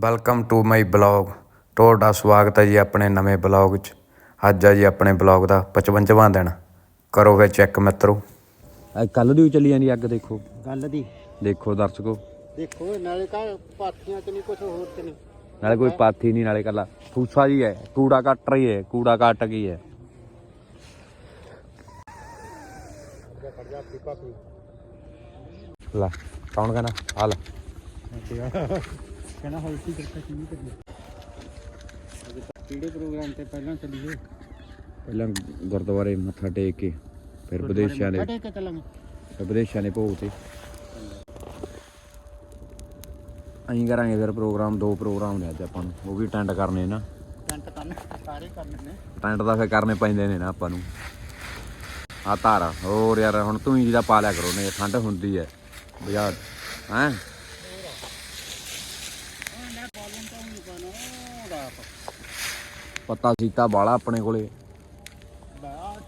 Welcome to my blog ਤੁਹਾਡਾ ਸਵਾਗਤ ਹੈ ਜੀ ਆਪਣੇ ਨਵੇਂ ਬਲੌਗ 'ਚ। ਅੱਜ ਆ ਜੀ ਆਪਣੇ ਬਲੌਗ ਦਾ 55ਵਾਂ ਦਿਨ। ਕਰੋ ਵੇ ਚੈੱਕ ਮਿੱਤਰੋ। ਕੱਲ ਦੀ ਚੱਲੀ ਜਾਂਦੀ ਅੱਗ ਦੇਖੋ। ਗੱਲ ਦੀ। ਦੇਖੋ ਦਰਸ਼ਕੋ। ਦੇਖੋ ਨਾਲੇ ਕਾ ਪਾਥੀਆਂ ਚ ਨਹੀਂ ਕੁਝ ਹੋਰ ਤੇ ਨਹੀਂ। ਨਾਲੇ ਕੋਈ ਪਾਥੀ ਨਹੀਂ ਨਾਲੇ ਕੱਲਾ ਫੂਸਾ ਜੀ ਹੈ ਕੂੜਾ ਕੱਟ ਰਹੀ ਹੈ ਕੂੜਾ ਕੱਟ ਗਈ ਹੈ। ਲੈ ਕੌਣ ਕਹਿੰਦਾ? ਆ ਲੈ। ਕਹਿੰਦਾ ਹੋਈ ਸੀ ਕਿਰਕਾ ਕੀ ਕਰੀਏ ਕਿਹੜੇ ਪ੍ਰੋਗਰਾਮ ਤੇ ਪਹਿਲਾਂ ਚੱਲੀਏ? ਪਹਿਲਾਂ ਗੁਰਦੁਆਰੇ ਮੱਥਾ ਟੇਕ ਕੇ ਫਿਰ ਵਿਦੇਸ਼ਾਂ ਦੇ ਸਾਡੇ ਕਿ ਚੱਲਾਂਗੇ। ਵਿਦੇਸ਼ਾਂ ਦੇ ਭੋਗ ਤੇ। ਅਸੀਂ ਕਰਾਂਗੇ ਫਿਰ ਪ੍ਰੋਗਰਾਮ ਦੋ ਪ੍ਰੋਗਰਾਮ ਨੇ ਅੱਜ ਆਪਾਂ ਨੂੰ। ਉਹ ਵੀ ਅਟੈਂਡ ਕਰਨੇ ਨਾ ਟੈਂਟ ਕਰਨੇ ਸਾਰੇ ਕਰਨੇ ਨੇ। ਟੈਂਟ ਤਾਂ ਫਿਰ ਕਰਨੇ ਪੈਂਦੇ ਨੇ ਨਾ ਆਪਾਂ ਨੂੰ। ਆ ਤਾਰਾ ਹੋਰ ਯਾਰ ਹੁਣ ਤੂੰ ਹੀ ਜਿਹਦਾ ਪਾ ਲਿਆ ਕਰੋ ਨੇ ਠੰਡ ਹੁੰਦੀ ਹੈ। ਬਾਜ਼ਾਰ ਹੈਂ? ਪੱਤਾ ਸੀਤਾ ਬਾਲਾ ਆਪਣੇ ਕੋਲੇ।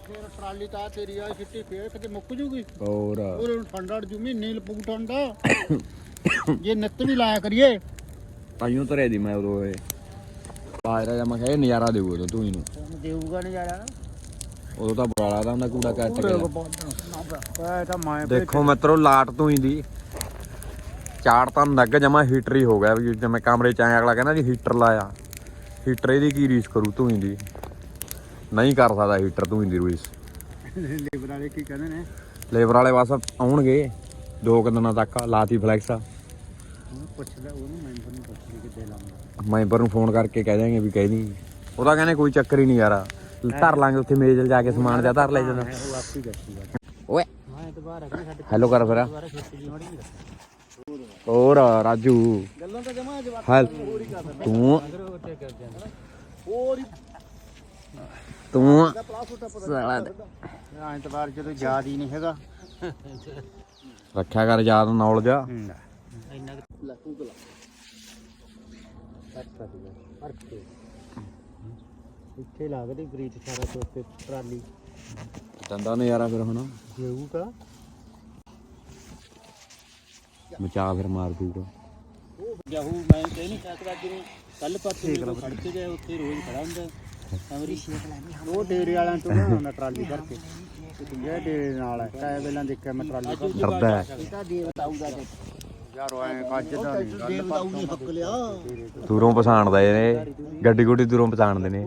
ਫੇਰ ਟਰਾਲੀ ਤਾਂ ਤੇਰੀ ਆ ਛਿੱਟੀ ਫੇਰ ਕਿਤੇ ਮੁੱਕ ਜੂਗੀ? ਹੋਰ। ਉਹ ਠੰਡਾ ਜੂ ਮਹੀਨੇ ਲਪੂ ਠੰਡਾ। ਜੇ ਨਿੱਤ ਵੀ ਲਾਇਆ ਕਰੀਏ। ਤਾਈਓ ਧਰੇ ਦੀ ਮੈਂ ਉਦੋਂ ਇਹ। ਬਾਹਰ ਜਾ ਮੈਂ ਕਿਹਾ ਇਹ ਨਜ਼ਾਰਾ ਦੇਊ ਉਦੋਂ ਤੂੰ ਹੀ ਨੂੰ ਦੇਊਗਾ ਨਜ਼ਾਰਾ ਉਦੋਂ ਤਾਂ ਬੜਾ ਲੱਗਦਾ ਹੁੰਦਾ ਕੂੜਾ ਕੱਟ ਕੇ। ਇਹ ਤਾਂ ਮੈਂ ਦੇਖੋ ਮਿੱਤਰੋ ਲਾਟ ਤੂੰ ਹੀ ਦੀ ਚਾੜ ਤਾਂ ਨੱਗ ਜਮਾ ਹੀਟਰ ਹੀ ਹੋ ਗਿਆ ਵੀ ਜਿਵੇਂ ਕਮਰੇ ਚ ਆਇਆ ਅਗਲਾ ਕਹਿੰਦਾ ਜੀ ਹੀਟਰ ਲਾਇਆ। ਹੀਟਰ ਇਹਦੀ ਕੀ ਰੀਸ ਕਰੂ ਤੂੰ ਦੀ ਨਹੀਂ ਕਰ ਸਕਦਾ ਹੀਟਰ ਤੂੰ ਦੀ ਰੀਸ ਲੇਬਰ ਵਾਲੇ ਕੀ ਕਹਿੰਦੇ ਨੇ? ਲੇਬਰ ਵਾਲੇ ਬਸ ਆਉਣਗੇ ਦੋ ਕੁ ਦਿਨਾਂ ਤੱਕ ਲਾਤੀ ਫਲੈਕਸ ਉਹਨੂੰ ਪੁੱਛ ਲੈ ਉਹਨੂੰ ਮੈਂਬਰ ਨੂੰ ਪੁੱਛ ਲਈ ਕਿੱਦੇ ਲਾਉਂਗਾ ਮੈਂਬਰ ਨੂੰ ਫੋਨ ਕਰਕੇ ਕਹਿ ਦਿਆਂਗੇ ਵੀ ਕਹਿ ਨਹੀਂ ਉਹਦਾ ਕਹਿੰਦੇ ਕੋਈ ਚੱਕਰ ਹੀ ਨਹੀਂ ਯਾਰ ਧਰ ਲਾਂਗੇ ਉੱਥੇ ਮੇਜ਼ 'ਚ ਜਾ ਕੇ ਸਮਾਨ ਜਾ ਧਰ ਲੈ ਦੱਸੂਗਾ। ਓਏ। ਹੈਲੋ ਕਰ ਫਿਰ। ਦੀ ਹੋਰ ਰਾਜੂ। ਜਮਾ ਜਵਾਬ ਹਾਲ ਤੂੰ ਹੋਰ ਤੂੰ ਸਾਲਾ ਇਤਵਾਰ ਜਦੋਂ ਯਾਦ ਹੀ ਨਹੀਂ ਹੈਗਾ। ਰੱਖਿਆ ਕਰ ਯਾਦ ਨੌਲੇਜ ਇੰਨਾ ਜੀ ਅਰਥੇ ਇੱਥੇ ਲੱਗਦੀ ਬ੍ਰੀਚ ਸਾਰਾ ਤੋਂ ਟਰਾਲੀ। ਦੰਦਾ ਨਜ਼ਾਰਾ ਫਿਰ ਹੁਣ। ਦੇਊਗਾ। ਮਚਾ ਫਿਰ ਮਾਰ ਦੂਗਾ ਉਹ ਜਾਹੂ ਮੈਂ ਕਹਿ ਨਹੀਂ ਸਕਦਾ ਜਿਵੇਂ ਕੱਲ ਪਰਸੋਂ ਜਦੋਂ ਖੜ ਕੇ ਜਾਏ ਉੱਥੇ ਰੋਜ਼ ਖੜਾ ਹੁੰਦਾ। ਅਮਰੀ ਉਹ ਡੇਰੇ ਵਾਲਿਆਂ ਤੋਂ ਨਾ ਆਉਂਦਾ ਟਰਾਲੀ ਕਰਕੇ ਤੇ ਜਿਹੜਾ ਡੇਰੇ ਨਾਲ ਹੈ ਕਾਇ ਵੇਲਾਂ ਦੇਖਿਆ ਮੈਂ ਟਰਾਲੀ ਪਰ ਡਰਦਾ ਹੈ ਇਹ ਤਾਂ ਦੇਵਤਾਊਗਾ ਯਾਰ ਉਹ ਐ ਕੱਜ ਦਾ ਨਹੀਂ ਗੱਲ ਦੇਵਤਾਊ ਨੇ ਹੱਕ ਲਿਆ ਦੂਰੋਂ ਪਛਾਣਦਾ ਇਹ ਗੱਡੀ ਗੁੱਡੀ ਦੂਰੋਂ ਪਛਾਣਦੇ ਨੇ।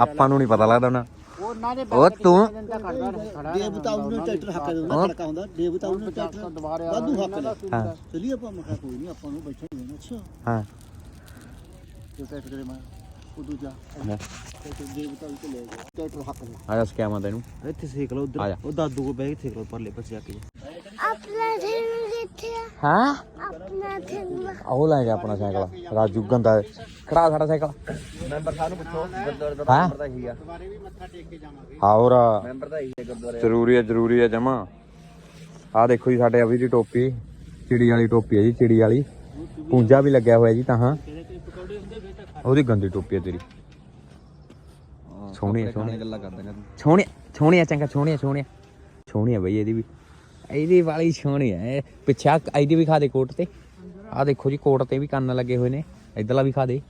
ਆਪਾਂ ਨੂੰ ਨਹੀਂ ਪਤਾ ਲੱਗਦਾ ਉਹਨਾਂ। ਉਹਨਾਂ ਦੇ ਉਹ ਤੂੰ ਨੂੰ ਟਰੈਕਟਰ ਹੱਕ ਦਿੰਦਾ ਖੜਕਾ ਹੁੰਦਾ ਨੂੰ ਟਰੈਕਟਰ ਵਾਧੂ ਹੱਕ ਹਾਂ ਚਲੀ ਆਪਾਂ ਮੈਂ ਕਿਹਾ ਕੋਈ ਨਹੀਂ ਆਪਾਂ ਨੂੰ ਬੈਠੇ ਹੀ ਨੇ ਅੱਛਾ। ਹਾਂ। ਜੋ ਟਰੈਕਟਰ ਕਰੇ ਮੈਂ ਉਹ ਦੂਜਾ ਹਾਂ। ਤੇ ਦੇਵਤਾਊ ਤੇ ਲੈ ਗਿਆ ਟਰੈਕਟਰ ਹੱਕ ਲਿਆ ਆ ਜਾ ਸਕੈਮਾ ਤੈਨੂੰ। ਇੱਥੇ ਸੇਕ ਲਓ। ਉਹ ਦਾਦੂ ਕੋ ਬੈਠ ਸੇਕ ਲਓ ਪਰਲੇ ਪਾਸੇ ਕੇ। ਆਪਣਾ ਹਾਂ? ਆਪਣਾ ਥੈਲਾ ਉਹ ਲੈ ਗਿਆ ਆਪਣਾ ਸਾਈਕਲ। ਰਾਜੂ ਗੰਦਾ ਖੜਾ ਸਾਡਾ ਸਾਈਕਲ। ਮੈਂਬਰ ਸਾਹਿਬ ਨੂੰ ਪੁੱਛੋ ਗੁਰਦੁਆਰੇ ਦਾ ਹਾਂ? ਦਾ ਹੀ ਆ। ਦੁਬਾਰੇ ਵੀ ਮੱਥਾ ਟੇਕ ਕੇ ਜਾਵਾਂਗੇ ਹੋਰ ਮੈਂਬਰ ਦਾ। ਹੀ ਹੈ ਗੁਰਦੁਆਰੇ ਜ਼ਰੂਰੀ ਹੈ ਜ਼ਰੂਰੀ ਹੈ ਜਮਾ। ਆ ਦੇਖੋ ਜੀ ਸਾਡੇ ਅਭੀ ਦੀ ਟੋਪੀ। ਚਿੜੀ ਵਾਲੀ ਟੋਪੀ ਹੈ ਜੀ ਚਿੜੀ ਵਾਲੀ। ਪੂੰਜਾ ਵੀ ਲੱਗਿਆ ਹੋਇਆ ਜੀ ਤਾਂ ਹਾਂ। ਉਹਦੀ ਗੰਦੀ ਟੋਪੀ ਹੈ ਤੇਰੀ। ਸੋਹਣੀ ਸੋਹਣੀ ਗੱਲਾਂ ਕਰਦਾ ਨੇ ਸੋਹਣੀ ਸੋਹਣੀ ਆ ਚੰਗਾ ਸੋਹਣੀ ਆ ਸੋਹਣੀ ਆ। ਸੋਹਣੀ ਆ ਬਈ ਇਹਦੀ ਵੀ। ਇਹਦੀ ਵਾਲੀ ਸੋਹਣੀ ਹੈ ਇਹ ਪਿੱਛਾ ਇਹਦੀ ਵੀ ਖਾ ਦੇ ਕੋਟ ਤੇ। ਆ ਦੇਖੋ ਜੀ, ਕੋਟ ਤੇ ਵੀ ਕੰਨ ਲੱਗੇ ਹੋਏ ਨੇ, ਇਧਰਲਾ ਵੀ ਖਾ ਦੇ,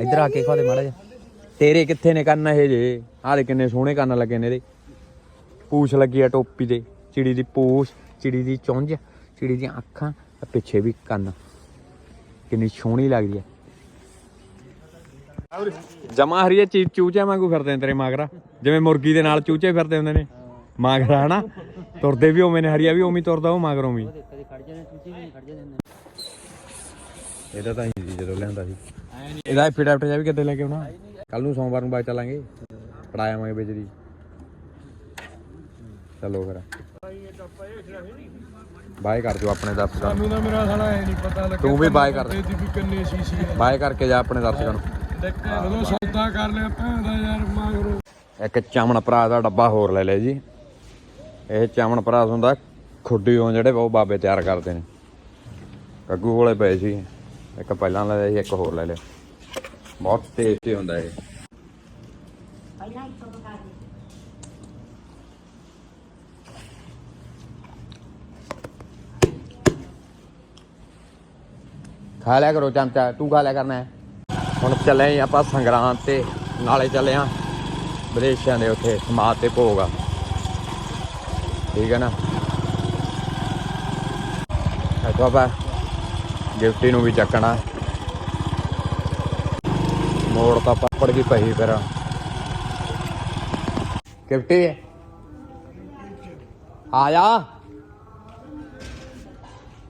ਇਧਰ ਆ ਕੇ ਖਾ ਦੇ ਮਾੜਾ ਜਿਹਾ। ਤੇਰੇ ਕਿੱਥੇ ਨੇ ਕੰਨ ਇਹ ਜੇ ਆ ਦੇ ਕਿੰਨੇ ਸੋਹਣੇ ਕੰਨ ਲੱਗੇ ਨੇ ਇਹਦੇ। ਪੂਛ ਲੱਗੀ ਆ ਟੋਪੀ ਤੇ, ਚਿੜੀ ਦੀ ਪੂਛ, ਚਿੜੀ ਦੀ ਚੁੰਝ, ਚਿੜੀ ਦੀਆਂ ਅੱਖਾਂ ਪਿੱਛੇ ਵੀ ਕੰਨ। ਕਿੰਨੀ ਸੋਹਣੀ ਲੱਗਦੀ ਹੈ ਜਮਾ ਹਰੀਏ ਚੀ ਚੂਚੇ ਵਾਂਗੂ ਫਿਰਦੇ ਨੇ ਤੇਰੇ ਮਾਗਰਾ। ਜਿਵੇਂ ਮੁਰਗੀ ਦੇ ਨਾਲ ਚੂਚੇ ਫਿਰਦੇ ਹੁੰਦੇ ਨੇ। ਮਾਗਰਾ ਹਨਾ? ਤੁਰਦੇ ਵੀ ਉਵੇਂ ਨੇ ਹਰੀਆ ਵੀ ਉਵੇਂ ਤੁਰਦਾ ਉਹ ਮਾਗਰੋਂ ਵੀ। ਇਹਦਾ ਤਾਂ ਹੀ ਸੀ ਜਦੋਂ ਲਿਆਂਦਾ ਸੀ। ਇਹਦਾ ਐਫੀਡੈਵਿਟ ਜਾ ਵੀ ਕਿੱਦੇ ਲੈ ਕੇ ਆਉਣਾ? ਕੱਲ ਨੂੰ ਸੋਮਵਾਰ ਨੂੰ ਬਾਅਦ ਚੱਲਾਂਗੇ। ਪੜਾਇਆਵਾਂਗੇ ਵਿੱਚ ਦੀ। ਚਲੋ ਫਿਰ। ਬਾਏ ਕਰ ਦਿਓ ਆਪਣੇ ਦਰਸ਼ਕਾਂ ਨੂੰ। ਮੈਨੂੰ ਮੇਰਾ ਸਾਲਾ ਐ ਨਹੀਂ ਪਤਾ ਲੱਗਿਆ ਤੂੰ ਵੀ ਬਾਏ ਕਰ। ਦੀ ਵੀ ਕਿੰਨੇ ਸੀਸੀ ਹੈ ਬਾਏ ਕਰਕੇ ਜਾ ਆਪਣੇ ਦਰਸ਼ਕਾਂ ਨੂੰ। ਜਦੋਂ ਸੌਦਾ ਕਰ ਲਿਆ ਭੈਂਦਾ ਯਾਰ ਮਗਰੋਂ। ਇੱਕ ਚਾਮਣ ਭਰਾ ਦਾ ਡੱਬਾ ਹੋਰ ਲੈ ਲਿਆ ਜੀ। ਇਹ ਚਾਮਣ ਭਰਾ ਹੁੰਦਾ ਖੁੱਡੀ ਹੋਂ ਜਿਹੜੇ ਉਹ ਬਾਬੇ ਤਿਆਰ ਕਰਦੇ ਨੇ। ਕੱਗੂ ਕੋਲੇ ਪਏ ਸੀ। ਇੱਕ ਪਹਿਲਾਂ ਲੈ ਲਿਆ ਸੀ ਇੱਕ ਹੋਰ ਲੈ ਲਿਆ। ਬਹੁਤ ਟੇਸਟੀ ਹੁੰਦਾ ਇਹ। ਖਾ ਲਿਆ ਕਰੋ ਚਮਚਾ ਤੂੰ ਖਾ ਲਿਆ ਕਰਨਾ ਹੁਣ ਚੱਲੇ ਆਪਾਂ ਸੰਗਰਾਂਦ ਤੇ ਨਾਲੇ ਚੱਲੇ ਆਂ। ਵਿਦੇਸ਼ਾਂ ਦੇ ਉੱਥੇ ਸਮਾਧ ਤੇ ਭੋਗ ਆ। ਠੀਕ ਹੈ ਨਾ ਇੱਥੋਂ ਆਪਾਂ ਗਿਫਟੀ ਨੂੰ ਵੀ ਚੱਕਣਾ. ਮੋੜ ਤਾਂ ਪਾਪੜ ਗਈ ਪਈ ਫਿਰ। ਗਿਫਟੀ ਆ ਜਾ।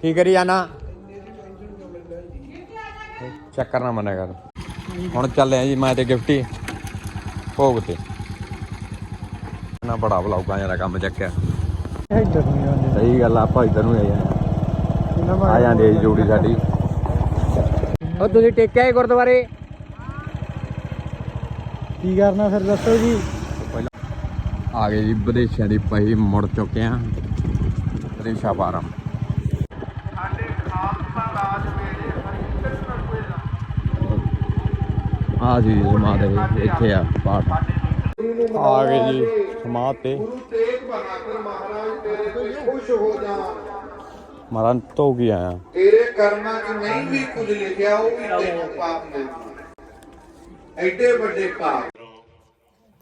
ਕੀ ਕਰੀ ਜਾਣਾ? ਚੱਕਰ ਨਾ ਮੰਨਿਆ ਕਰ ਹੁਣ ਚੱਲੇ ਆ ਜੀ ਮੈਂ ਤੇ ਗਿਫਟੀ ਭੋਗ ਤੇ। ਨਾ ਬੜਾ ਬਲੌਗਾਂ ਜਿਹੜਾ ਕੰਮ ਚੱਕਿਆ। ਇੱਧਰ ਨਹੀਂ ਆਉਂਦੇ ਸਹੀ ਗੱਲ ਆ, ਆਪਾਂ ਇੱਧਰ ਨੂੰ ਆ ਜਾਂਦੇ। ਆ ਜਾਂਦੇ ਆ ਜੀ ਜੋੜੀ ਸਾਡੀ। ਉਹ ਤੁਸੀਂ ਟੇਕਿਆ ਹੈ ਗੁਰਦੁਆਰੇ? ਕੀ ਕਰਨਾ ਫਿਰ ਦੱਸੋ ਜੀ? ਆ ਗਏ ਜੀ ਵਿਦੇਸ਼ਾਂ ਦੀ ਪਹੀ ਮੁੜ ਚੁੱਕੇ ਆ ਵਿਦੇਸ਼ਾ ਫਾਰਮ। ਆ ਜੀ ਸਮਾਧ ਹੈ, ਇੱਥੇ ਆ ਪਾਠ। ਆ ਗਏ ਜੀ ਸਮਾਧ ਤੇ। ਮਹਾਰਾਜ ਤੇਰੇ ਤੇ ਖੁਸ਼ ਹੋ ਜਾਣ ਮਰਨ ਤੋਂ ਕੀ ਆਇਆ? ਤੇਰੇ ਕਰਮਾਂ 'ਚ ਨਹੀਂ ਵੀ ਕੁਝ ਲਿਖਿਆ ਉਹ ਵੀ ਤੈਨੂੰ ਪਾਪ ਮਿਲ ਜੂ ਐਡੇ ਵੱਡੇ ਪਾਪ।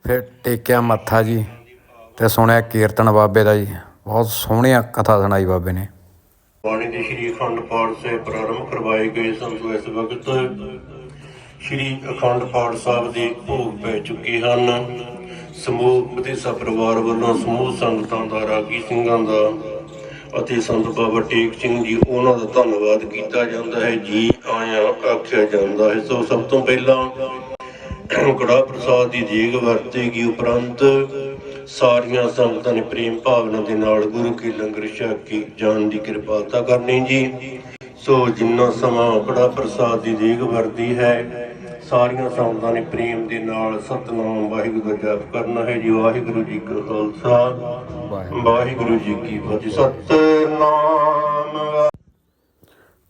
ਫਿਰ ਟੇਕਿਆ ਮੱਥਾ ਜੀ ਤੇ ਸੁਣਿਆ ਕੀਰਤਨ ਬਾਬੇ ਦਾ ਜੀ। ਬਹੁਤ ਸੋਹਣੀਆਂ ਕਥਾ ਸੁਣਾਈ ਬਾਬੇ ਨੇ। ਬਾਣੀ ਦੇ ਸ਼੍ਰੀ ਅਖੰਡ ਪਾਠ ਸੇ ਪ੍ਰਾਰੰਭ ਕਰਵਾਏ ਗਏ ਸਨ ਸੋ ਇਸ ਵਕਤ ਸ਼੍ਰੀ ਅਖੰਡ ਪਾਠ ਸਾਹਿਬ ਦੇ ਭੋਗ ਪੈ ਚੁੱਕੇ ਹਨ। ਸਮੂਹ ਮਤੇਸਾ ਪਰਿਵਾਰ ਵੱਲੋਂ ਸਮੂਹ ਸੰਗਤਾਂ ਦਾ, ਰਾਗੀ ਸਿੰਘਾਂ ਦਾ ਅਤੇ ਸੰਤ ਬਾਬਾ ਟੇਕ ਸਿੰਘ ਜੀ, ਉਹਨਾਂ ਦਾ ਧੰਨਵਾਦ ਕੀਤਾ ਜਾਂਦਾ ਹੈ। ਜੀ ਆਇਆਂ ਆਖਿਆ ਜਾਂਦਾ ਹੈ। ਸੋ ਸਭ ਤੋਂ ਪਹਿਲਾਂ ਕੜਾ ਪ੍ਰਸਾਦ ਦੀ ਦੇਗ ਵਰਤੇਗੀ। ਉਪਰੰਤ ਸਾਰੀਆਂ ਸੰਗਤਾਂ ਨੇ ਪ੍ਰੇਮ ਭਾਵਨਾ ਦੇ ਨਾਲ ਗੁਰੂ ਕੀ ਲੰਗਰ ਛਕ ਕੇ ਜਾਣ ਦੀ ਕਿਰਪਾਲਤਾ ਕਰਨੀ ਜੀ। ਸੋ ਜਿੰਨਾ ਸਮਾਂ ਕੜਾ ਪ੍ਰਸਾਦ ਦੀ ਦੇਗ ਵਰਦੀ ਹੈ ਸਾਰੀਆਂ ਸੰਗਤਾਂ ਨੇ ਪ੍ਰੇਮ ਦੇ ਨਾਲ ਸਤਨਾਮ ਵਾਹਿਗੁਰੂ ਦਾ ਜਪ ਕਰਨਾ ਹੈ ਜੀ। ਵਾਹਿਗੁਰੂ ਜੀ ਕਾ ਖਾਲਸਾ। ਵਾਹਿਗੁਰੂ। ਜੀ ਕੀ ਫਤਿਹ। ਸਤਨਾਮ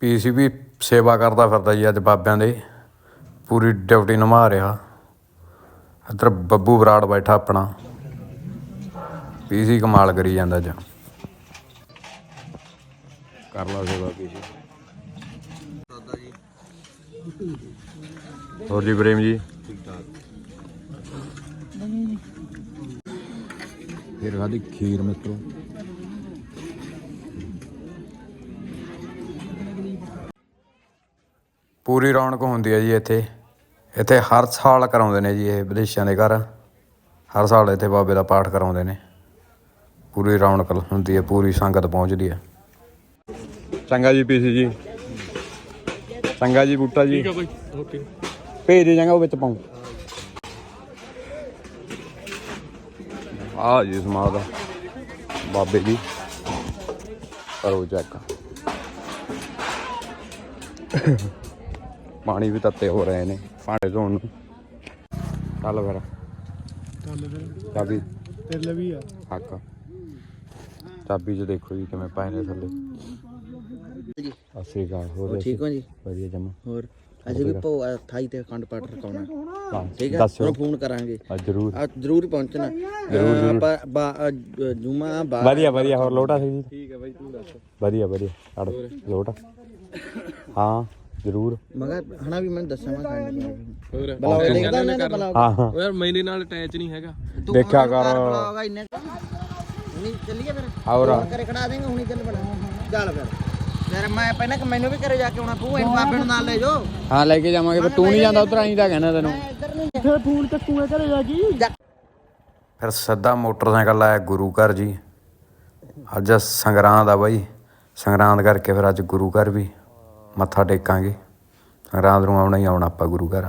ਪੀਸੀਬੀ ਸੇਵਾ ਕਰਦਾ ਫਿਰਦਾ ਜੀ ਅੱਜ ਬਾਬਿਆਂ ਦੇ। ਪੂਰੀ ਡਿਊਟੀ ਨਿਭਾ ਰਿਹਾ। ਇੱਧਰ ਬੱਬੂ ਬਰਾੜ ਬੈਠਾ ਆਪਣਾ। ਪੀਸੀ ਕਮਾਲ ਕਰੀ ਜਾਂਦਾ ਅੱਜ। ਕਰ ਲਾ ਸੇਵਾ ਪੀਸੀ ਹੋਰ ਜੀ ਪ੍ਰੇਮ ਜੀ? ਠੀਕ ਠਾਕ ਫਿਰ ਖਾਦੀ ਖੀਰ ਮਿੱਤਰੋ। ਪੂਰੀ ਰੌਣਕ ਹੁੰਦੀ ਹੈ ਜੀ ਇੱਥੇ। ਇੱਥੇ ਹਰ ਸਾਲ ਕਰਾਉਂਦੇ ਨੇ ਜੀ ਇਹ ਵਿਦੇਸ਼ਾਂ ਦੇ ਘਰ। ਹਰ ਸਾਲ ਇੱਥੇ ਬਾਬੇ ਦਾ ਪਾਠ ਕਰਾਉਂਦੇ ਨੇ। ਪੂਰੀ ਰੌਣਕ ਹੁੰਦੀ ਹੈ ਪੂਰੀ ਸੰਗਤ ਪਹੁੰਚਦੀ ਹੈ। ਚੰਗਾ ਜੀ ਪੀਸੀ ਜੀ। ਚੰਗਾ ਜੀ ਬੂਟਾ ਜੀ। ਠੀਕ ਹੈ ਬਾਈ ਓਕੇ ਭੇਜ ਦੇ ਜਾਂਗਾ ਉਹ ਵਿੱਚ ਪਾਉ ਆ ਜੀ ਸਮਾਦ ਬਾਬੇ ਦੀ ਕਰੋ ਚੈੱਕ ਪਾਣੀ ਵੀ ਤੱਤੇ ਹੋ ਰਹੇ ਨੇ ਭਾਂਡੇ ਧੋਣ ਨੂੰ। ਚੱਲ ਫਿਰ। ਚੱਲ ਫਿਰ। ਚਾਬੀ। ਤੇਰੇ ਲਈ ਵੀ ਆ। ਹੱਕ। ਚਾਬੀ 'ਚ ਦੇਖੋ ਜੀ ਕਿਵੇਂ ਪਏ ਨੇ ਥੱਲੇ। ਜੀ। ਸਤਿ ਸ੍ਰੀ ਅਕਾਲ ਹੋਰ ਠੀਕ ਹੋ ਜੀ? ਵਧੀਆ ਜਮਾ। ਹੋਰ? ਅਸੀਂ ਵੀ ਭੋ ਥਾਈ ਤੇ ਅਖੰਡ ਪਾਠ ਰਕਾਉਣਾ ਠੀਕ ਹੈ ਤੁਹਾਨੂੰ ਫੋਨ ਕਰਾਂਗੇ। ਜਰੂਰ। ਆ ਜ਼ਰੂਰ ਪਹੁੰਚਣਾ। ਜ਼ਰੂਰ। ਆਪਾਂ ਜੁਮਾ ਬਾ ਵਧੀਆ ਵਧੀਆ ਹੋਰ ਲੋਟਾ ਸੀ ਜੀ? ਠੀਕ ਹੈ ਬਾਈ ਤੂੰ ਦੱਸ। ਵਧੀਆ ਵਧੀਆ। ਛੱਡ ਲੋਟਾ। ਹਾਂ ਜਰੂਰ। ਮਗਾ ਹਣਾ ਵੀ ਮੈਨੂੰ ਦੱਸਾਂ ਮੈਂ ਖਾਣ ਹੋਰ। ਬਲਾਓ। ਦੇਖਦਾ ਨਾ ਬਲਾਓ। ਹਾਂ ਹਾਂ। ਯਾਰ ਮੇਰੇ ਨਾਲ ਅਟੈਚ ਨਹੀਂ ਹੈਗਾ। ਦੇਖਿਆ ਕਰ। ਇੰਨੇ। ਨਹੀਂ ਚੱਲੀਏ ਫਿਰ। ਹੋਰ ਘਰੇ ਖੜਾ ਦੇਂਗੇ ਹੁਣੀ ਚੱਲ ਬਣਾ ਚੱਲ ਫਿਰ। ਯਾਰ ਮੈਂ ਪਹਿਲਾਂ ਕਿ ਮੈਨੂੰ ਵੀ ਘਰੇ ਜਾ ਕੇ ਆਉਣਾ ਪਊ ਇਹਨੂੰ ਬਾਬੇ ਨੂੰ ਨਾਲ ਲੈ ਜਾਓ। ਹਾਂ ਲੈ ਕੇ ਜਾਵਾਂਗੇ ਪਰ ਤੂੰ ਨਹੀਂ ਜਾਂਦਾ ਉਧਰ ਆਈ ਤਾਂ ਕਹਿਣਾ ਤੈਨੂੰ। ਇੱਧਰ ਨਹੀਂ ਫਿਰ ਫੋਨ ਚੱਕੂਗਾ ਘਰੇ ਜਾ। ਕੇ ਫਿਰ ਸਿੱਧਾ ਮੋਟਰਸਾਈਕਲ ਆਇਆ ਗੁਰੂ ਘਰ ਜੀ। ਅੱਜ ਸੰਗਰਾਂਦ ਆ ਬਾਈ। ਸੰਗਰਾਂਦ ਕਰਕੇ ਫਿਰ ਅੱਜ ਗੁਰੂ ਘਰ ਵੀ ਮੱਥਾ ਟੇਕਾਂਗੇ। ਸੰਗਰਾਂਦ ਨੂੰ ਆਉਣਾ ਹੀ ਆਉਣਾ ਆਪਾਂ ਗੁਰੂ ਘਰ।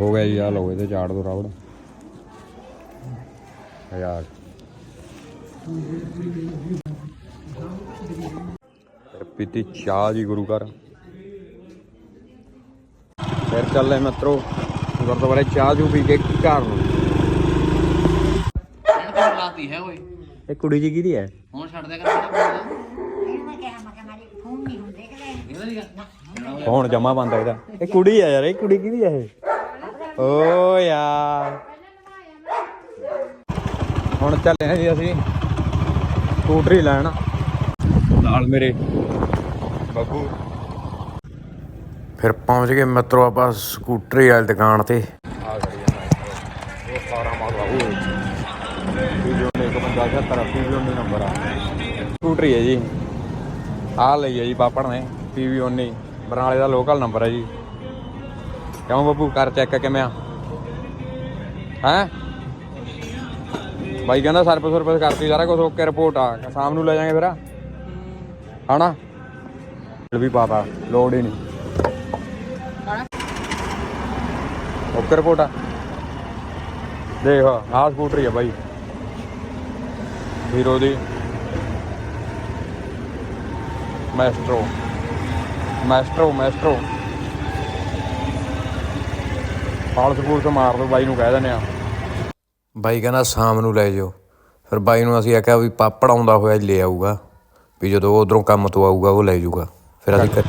ਹੋ ਗਿਆ ਜੀ ਆ ਲਓ ਇਹਦੇ ਚਾੜ ਦੋ ਰਾਵੜ ਯਾਰ। ਫਿਰ ਪੀਤੀ ਚਾਹ ਜੀ ਗੁਰੂ ਘਰ। ਫਿਰ ਚੱਲੇ ਮਿੱਤਰੋ ਗੁਰਦੁਆਰੇ ਚਾਹ ਜੂ ਪੀ ਕੇ ਘਰ ਨੂੰ। ਲਾਤੀ ਹੈ ਓਏ। ਇਹ ਕੁੜੀ ਜੀ ਕਿਹਦੀ ਹੈ? ਹੁਣ ਛੱਡ ਦੇ ਕਰ ਫੋਨ। ਜਮਾ ਬੰਦ ਇਹਦਾ। ਇਹ ਕੁੜੀ ਆ ਯਾਰ ਇਹ ਕੁੜੀ ਕਿਹਦੀ ਆ ਇਹ? ਓ ਯਾਰ ਹੁਣ ਚੱਲੇ ਆ ਜੀ ਅਸੀਂ ਸਕੂਟਰੀ ਲੈਣ। ਨਾਲ ਮੇਰੇ ਬੱਬੂ। ਫਿਰ ਪਹੁੰਚ ਗਏ ਮਿੱਤਰੋ ਆਪਾਂ ਸਕੂਟਰੀ ਵਾਲੀ ਦੁਕਾਨ ਤੇ। ਆ ਖੜੀ ਆ ਸਾਰਾ ਮਾਲ ਬਾਬੂ ਵੀਡੀਓ ਨੇ 51 ਵੀਡੀਓ ਨੇ ਨੰਬਰ ਆ। ਸਕੂਟਰੀ ਹੈ ਜੀ। ਆ ਲਈ ਹੈ ਜੀ ਪਾਪੜ ਨੇ। ਪੀਵੀ 19 ਬਰਨਾਲੇ ਦਾ ਲੋਕਲ ਨੰਬਰ ਹੈ ਜੀ। ਕਿਉਂ ਬੱਬੂ? ਕਰ ਚੈੱਕ ਕਿਵੇਂ ਆ? ਹੈ? ਬਾਈ ਕਹਿੰਦਾ ਸਰਵਿਸ ਸਰਵਿਸ ਕਰਤੀ, ਸਾਰਾ ਕੁਝ ਓਕੇ ਰਿਪੋਰਟ ਆ। ਸ਼ਾਮ ਨੂੰ ਲੈ ਜਾਾਂਗੇ ਫਿਰ। ਹਣਾ ਵੀ ਪਾਤਾ ਲੋੜ ਹੀ ਨਹੀਂ। ਓਕੇ ਰਿਪੋਰਟ ਆ। ਦੇਖ, ਆਹ ਸਕੂਟਰੀ ਆ ਬਾਈ। ਹੀਰੋ ਦੀ। ਮੈਸਟਰੋ ਮੈਸਟਰੋ ਮੈਸਟਰੋ ਹਾਲ ਸਕੂਲ ਤੋਂ ਮਾਰ ਦੋ ਬਾਈ ਨੂੰ ਕਹਿ ਦਿੰਦੇ ਆ ਬਾਈ ਕਹਿੰਦਾ ਸ਼ਾਮ ਨੂੰ ਲੈ ਜਾਓ। ਫਿਰ ਬਾਈ ਨੂੰ ਅਸੀਂ ਆਖਿਆ ਵੀ ਪਾਪੜ ਆਉਂਦਾ ਹੋਇਆ ਲੈ ਆਊਗਾ। ਵੀ ਜਦੋਂ ਉਧਰੋਂ ਕੰਮ ਤੋਂ ਆਊਗਾ ਉਹ ਲੈ ਜਾਊਗਾ। ਫਿਰ ਅਸੀਂ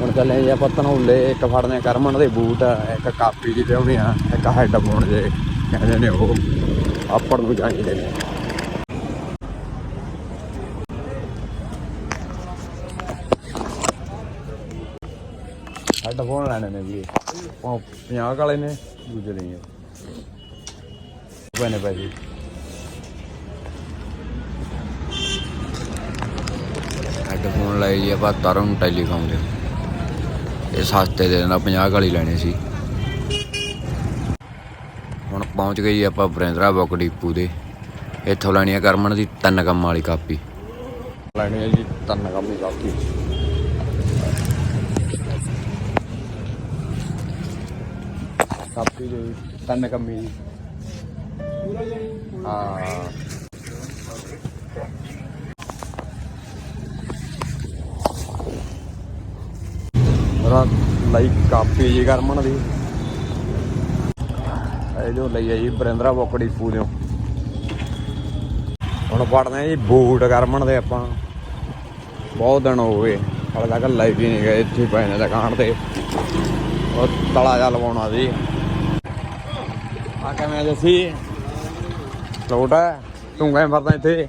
ਹੁਣ ਚੱਲੇ ਜੀ ਆਪਾਂ ਤਨੌਲੇ ਇੱਕ ਫੜਨੇ ਕਰਮਨ ਦੇ ਬੂਟ ਇੱਕ ਕਾਪੀ ਦੀ ਲਿਆਉਣੀ ਆ ਇੱਕ ਹੈੱਡਫੋਨ ਜੇ ਕਹਿੰਦੇ ਨੇ ਉਹ ਆਪੜ ਨੂੰ ਚਾਹੀਦੇ ਨੇ। ਹੈੱਡਫੋਨ ਲੈਣੇ ਨੇ ਜੀ। ਉਹ 50 ਵਾਲੇ ਨੇ ਦੂਜੇ ਨਹੀਂ ਹੈ ਬਣੇ ਭਾਈ ਹੈੱਡਫੋਨ ਲਏ ਜੀ ਆਪਾਂ ਤਰਨ ਟੈਲੀਕਾਮ ਦੇ। ਇਹ ਸਸਤੇ ਦੇ ਦਿੰਦਾ 50 ਵਾਲੀ ਲੈਣੇ ਸੀ। ਹੁਣ ਪਹੁੰਚ ਗਏ ਜੀ ਆਪਾਂ ਬਰਿੰਦਰਾ ਬੁੱਕ ਡਿਪੂ ਦੇ। ਇੱਥੋਂ ਲੈਣੀ ਆ ਕਰਮਨ ਦੀ ਤਿੰਨ ਕੰਮ ਵਾਲੀ ਕਾਪੀ। ਲੈਣੀ ਹੈ ਜੀ ਤਿੰਨ ਕੰਮ ਦੀ ਕਾਪੀ। ਕਾਪੀ ਦੇ ਤਿੰਨ ਕੰਮੀ ਲਈ ਕਾਪੀ ਜੀ ਕਰਮਨ ਦੀ। ਇਹ ਜੋ ਲਈ ਹੈ ਜੀ ਬਰਿੰਦਰਾ ਬੋਕੜੀ ਪੂਲਿਓ ਹੁਣ ਪੜਦੇ ਜੀ ਬੂਟ ਕਰਮਨ ਦੇ ਆਪਾਂ। ਬਹੁਤ ਦਿਨ ਹੋ ਗਏ, ਹਾਲੇ ਤੱਕ ਲੈ ਵੀ ਨਹੀਂ ਗਏ, ਇੱਥੇ ਹੀ ਪਏ ਨੇ ਦੁਕਾਨ ਤੇ। ਉਹ ਤਲਾ ਜਾ ਲਵਾਉਣਾ ਸੀ। ਆ ਕਿਵੇਂ ਜੱਸੀ। ਲੋਟ ਹੈ ਤੂੰ ਕਿਵੇਂ ਫਿਰਦਾ ਇੱਥੇ?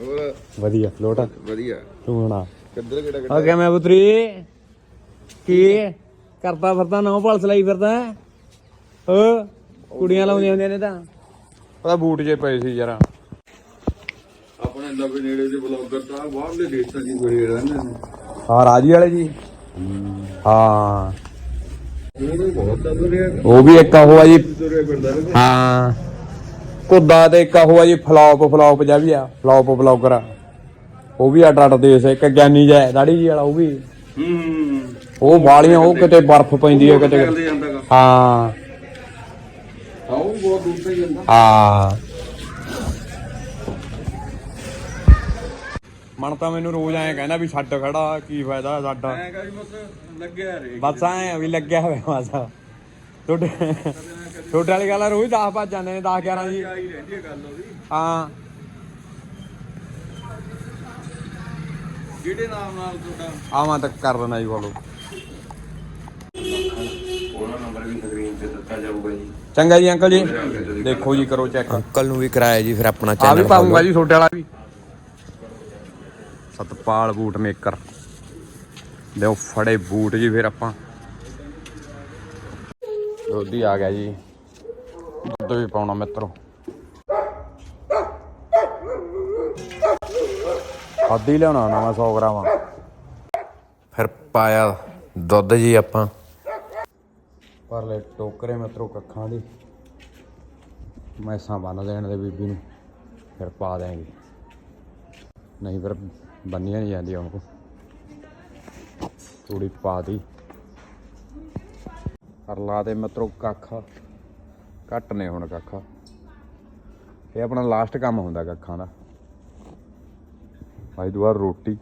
ਹੋਰ? ਵਧੀਆ ਲੋਟ ਹੈ ਵਧੀਆ। ਤੂੰ ਹੁਣਾ ਕਿੱਧਰ ਕਿਹੜਾ ਆ ਕਿਵੇਂ ਪੁੱਤਰੀ ਕੀ ਕਰਦਾ ਫਿਰਦਾ ਨੌ ਪਲਸ ਲਈ ਫਿਰਦਾ? ਓ ਕੁੜੀਆਂ ਲਾਉਂਦੀਆਂ ਹੁੰਦੀਆਂ ਨੇ ਤਾਂ। ਉਹਦਾ ਬੂਟ ਜੇ ਪਏ ਸੀ ਯਾਰ ਆਪਣੇ ਨਵੇਂ ਨੇੜੇ ਦੇ ਬਲੌਗਰ ਤਾਂ ਬਾਹਰਲੇ ਦੇਸ਼ਾਂ ਦੀ ਬੜੇ ਰਹਿੰਦੇ ਨੇ। ਹਾਂ ਰਾਜੀ ਵਾਲੇ ਜੀ? ਹਾਂ ਉਹਨੂੰ ਬਹੁਤ ਚੱਲ ਰਿਹਾ ਉਹ ਵੀ ਇੱਕ ਉਹ ਆ ਜੀ। ਹਾਂ। ਕੁੱਦਾ ਤੇ ਇੱਕ ਉਹ ਆ ਜੀ ਫਲੌਪ ਫਲੌਪ ਜਿਹਾ ਵੀ ਆ ਫਲੌਪ ਬਲੌਗਰ ਉਹ ਵੀ ਅੱਡ ਅੱਡ ਦੇਸ਼ ਇੱਕ ਗਿਆਨੀ ਜਿਹਾ ਦਾੜੀ ਜੀ ਵਾਲਾ ਉਹ ਵੀ। ਹੂੰ ਉਹ ਵਾਲੀਆਂ ਉਹ ਕਿਤੇ ਬਰਫ਼ ਪੈਂਦੀ ਹੈ ਕਿਤੇ ਹਾਂ। ਹਾਂ। ਮਨ ਤਾਂ ਮੈਨੂੰ ਰੋਜ਼ ਐਂ ਕਹਿੰਦਾ ਵੀ ਛੱਡ ਖੜਾ ਕੀ ਫਾਇਦਾ ਸਾਡਾ? ਮੈਂ ਕਹਾਂ ਬਸ ਲੱਗਿਆ ਰੇ ਬਸ ਐਂ ਵੀ ਲੱਗਿਆ ਹੋਇਆ ਬਸ। ਤੁਹਾਡੇ ਤੁਹਾਡੇ ਵਾਲੀ ਗੱਲ ਆ, ਰੋਜ਼ 10 ਭੱਜ ਜਾਂਦੇ ਨੇ 10 11 ਜੀ। ਆਈ ਰਹਿੰਦੀ ਹੈ ਗੱਲ ਉਹਦੀ। ਹਾਂ। ਜਿਹੜੇ ਨਾਮ ਨਾਲ ਤੁਹਾਡਾ? ਆਵਾਂ ਤੱਕ ਕਰ ਦੇਣਾ ਜੀ ਫੋਲੋ ਉਹਨਾਂ ਨੰਬਰ ਵੀ ਸਕਰੀਨ ਤੇ ਦਿੱਤਾ ਜਾਊਗਾ ਜੀ। ਚੰਗਾ ਜੀ ਅੰਕਲ ਜੀ। ਦੇਖੋ ਜੀ ਕਰੋ ਚੈੱਕ। ਅੰਕਲ ਨੂੰ ਵੀ ਕਰਾਇਆ ਜੀ ਫਿਰ ਆਪਣਾ ਆ ਵੀ ਚੈਨਲ ਪਾਉਂਗਾ ਜੀ ਤੁਹਾਡੇ ਵਾਲਾ ਵੀ। Satpal boot maker. ਲਿਓ ਫੜੇ ਬੂਟ ਜੀ ਫਿਰ ਆਪਾਂ। ਦੁੱਧ ਆ ਗਿਆ ਜੀ। ਦੁੱਧ ਵੀ ਪਾਉਣਾ ਮਿੱਤਰੋ। ਖਾਦੀ ਲਿਆਉਣਾ ਨਵਾਂ 100 ਗ੍ਰਾਮ। ਫਿਰ ਪਾਇਆ ਦੁੱਧ ਜੀ ਆਪਾਂ। ਪਰ ਲੈ ਟੋਕਰੇ ਮਿੱਤਰੋ ਕੱਖਾਂ ਦੀ। ਮੈਸਾਂ ਬੰਨ ਦੇਣ ਦੇ ਬੀਬੀ ਨੂੰ। ਫਿਰ ਪਾ ਦੇਂਗੇ ਨਹੀਂ ਫਿਰ ਬੰਨੀਆਂ ਨਹੀਂ ਜਾਂਦੀਆਂ ਉਹਨੂੰ ਥੋੜੀ ਪਾ ਦੀ। ਕਰ ਲਾ ਤੇ ਮਤਰੋ ਕੱਖ। ਘੱਟ ਨੇ ਹੁਣ ਕੱਖ। ਇਹ ਆਪਣਾ ਲਾਸਟ ਕੰਮ ਹੁੰਦਾ ਕੱਖਾਂ ਦਾ। ਅੱਜ ਤੋਂ ਬਾਅਦ ਰੋਟੀ।